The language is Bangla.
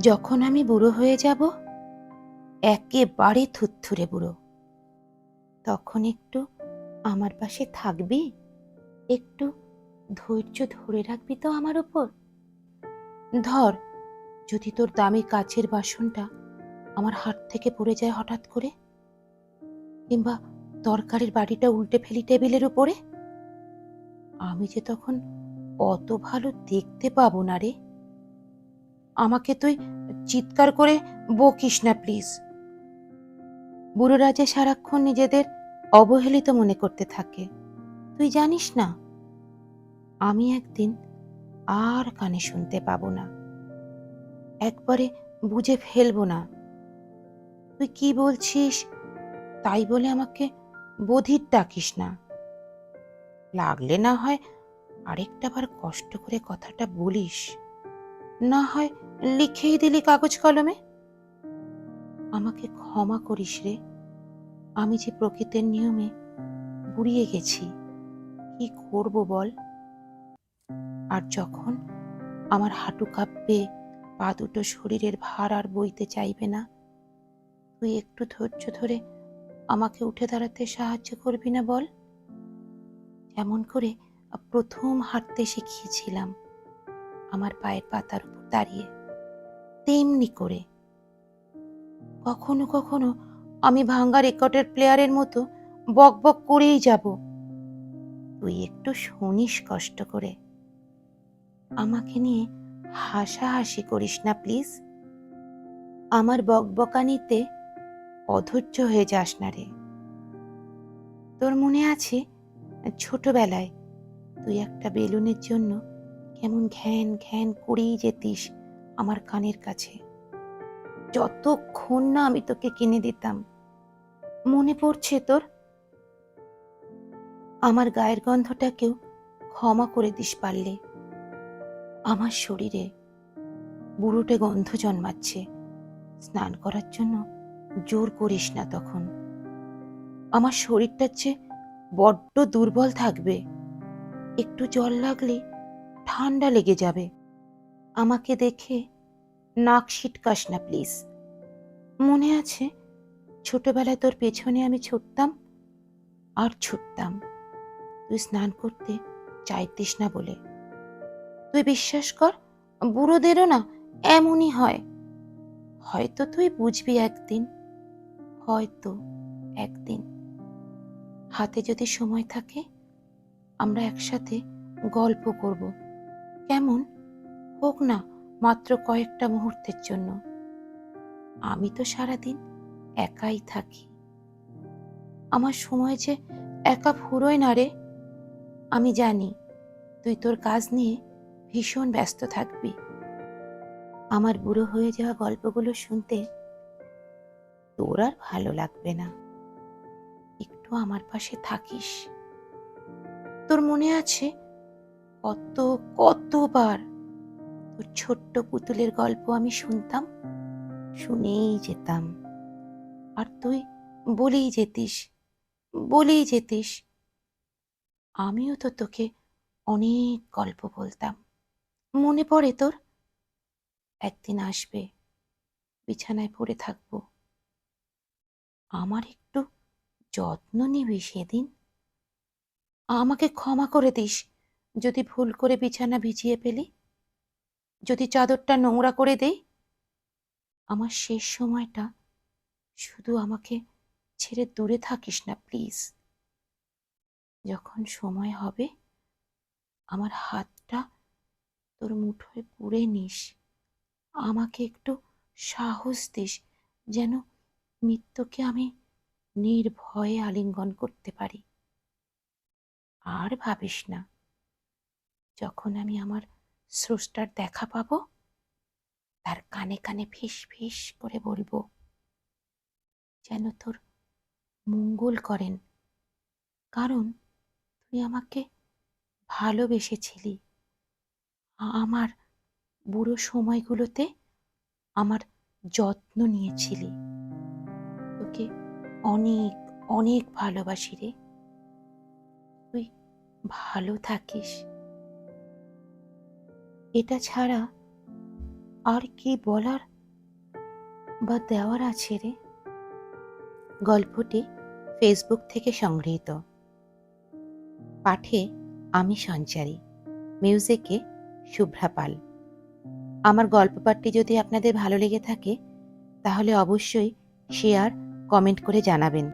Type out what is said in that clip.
যখন আমি বুড়ো হয়ে যাব, একেবারে থুত্থুরে বুড়ো। তখন একটু আমার পাশে থাকবি? একটু ধৈর্য ধরে রাখবি তো আমার ওপর ধর, যদি তোর দামি কাচের বাসনটা আমার হাত থেকে পড়ে যায় হঠাৎ করে, কিংবা তরকারির বাড়িটা উল্টে ফেলি টেবিলের উপরে, আমি যে তখন অত ভালো দেখতে পাবো না রে। আমাকে তুই চিৎকার করে বকিস না, প্লিজ। বুড়োরা যে সারাক্ষণ নিজেদের অবহেলিত মনে করতে থাকে। তুই জানিস না, আমি একদিন আর কানে শুনতে পাবো না। একবারে বুঝে ফেলব না। তুই কি বলছিস? তাই বলে আমাকে বধির ডাকিস না। লাগলে না হয় আরেকটা বার কষ্ট করে কথাটা বলিস। না হয় লিখেই দিলি কাগজ কলমে? আমাকে ক্ষমা করিস রে। আমি যে প্রকৃতির নিয়মে বুড়িয়ে গেছি, কি করব বল? আর যখন আমার হাঁটু কাঁপবে, পা দুটো শরীরের ভার আর বইতে চাইবে না, তুই একটু ধৈর্য ধরে আমাকে উঠে দাঁড়াতে সাহায্য করবি না বল? যেমন করে প্রথম হাঁটতে শিখিয়েছিলাম। আমার পায়ের পাতার উপর দাঁড়িয়ে। তেমনি করে। কখনো কখনো আমি ভাঙ্গা রেকর্ডের প্লেয়ারের মতো বক বক করেই যাব। তুই একটু শুনিস কষ্ট করে। আমাকে নিয়ে হাসাহাসি করিস না, প্লিজ। আমার বকবকানিতে অধৈর্য হয়ে যাস না রে। তোর মনে আছে, ছোটবেলায় তুই একটা বেলুনের জন্য ঘ্যান ঘ্যান করেই যেতিস আমার কানের কাছে। যতক্ষণ না আমি তোকে কিনে দিতাম, মনে পড়ছে তোর? আমার গায়ের গন্ধটাকেও ক্ষমা করে দিস পারলে। আমার শরীরে বুড়োটে গন্ধ জন্মাচ্ছে। স্নান করার জন্য জোর করিস না তখন। আমার শরীরটার চেয়ে বড্ড দুর্বল থাকবে। একটু জল লাগলে ঠান্ডা লেগে যাবে। আমাকে দেখে নাক ছিটকাস না, প্লিজ। মনে আছে, ছোটবেলায় তোর পেছনে আমি ছুটতাম আর ছুটতাম। তুই স্নান করতে চাইতিস না বলে। তুই বিশ্বাস কর, বুড়োদেরও না এমনই হয়। হয়তো তুই বুঝবি একদিন, হয়তো একদিন। হাতে যদি সময় থাকে, আমরা একসাথে গল্প করব। কেমন? হোক না, মাত্র কয়েকটা মুহূর্তের জন্য। আমি তো সারাদিন একাই থাকি। আমার সময় যে একা ফুরোয় না রে। আমি জানি, তুই তোর কাজ নিয়ে ভীষণ ব্যস্ত থাকবি। আমার বুড়ো হয়ে যাওয়া গল্পগুলো শুনতে তোর আর ভালো লাগবে না। একটু আমার পাশে থাকিস। তোর মনে আছে কত, কতবার তোর ছোট্ট পুতুলের গল্প আমি শুনতাম, শুনেই যেতাম। আর তুই বলেই যেতিস বলেই যেতিস। আমিও তো তোকে অনেক গল্প বলতাম। মনে পড়ে তোর? একদিন আসবে, বিছানায় পড়ে থাকব। আমার একটু যত্ন নিবি সেদিন। আমাকে ক্ষমা করে দিস। যদি ভুল করে বিছানা ভিজিয়ে ফেলি? যদি চাদরটা নোংরা করে দেই? আমার শেষ সময়টা শুধু আমাকে ছেড়ে দূরে থাকিস না, প্লিজ। যখন সময় হবে, আমার হাতটা তোর মুঠোয় পুড়ে নিস। আমাকে একটু সাহস দিস যেন মৃত্যুকে আমি নির্ভয়ে আলিঙ্গন করতে পারি। আর ভাবিস না যখন আমি আমার স্রষ্টার দেখা পাবো, তার কানে কানে ফিস ফিস করে বলব, যেন তোর মঙ্গল করেন। কারণ তুই আমাকে ভালোবেসেছিলি। আমার বুড়ো সময়গুলোতে আমার যত্ন নিয়েছিলি। তোকে অনেক অনেক ভালোবাসি রে। তুই ভালো থাকিস। এটা ছাড়া আর কি বলার বা দেওয়ার আছে রে? গল্পটি ফেসবুক থেকে সংগৃহীত। পাঠে আমি সঞ্চারী, মিউজিকে শুভ্রা পাল। আমার গল্প পাঠটি যদি আপনাদের ভালো লেগে থাকে, তাহলে অবশ্যই শেয়ার, কমেন্ট করে জানাবেন।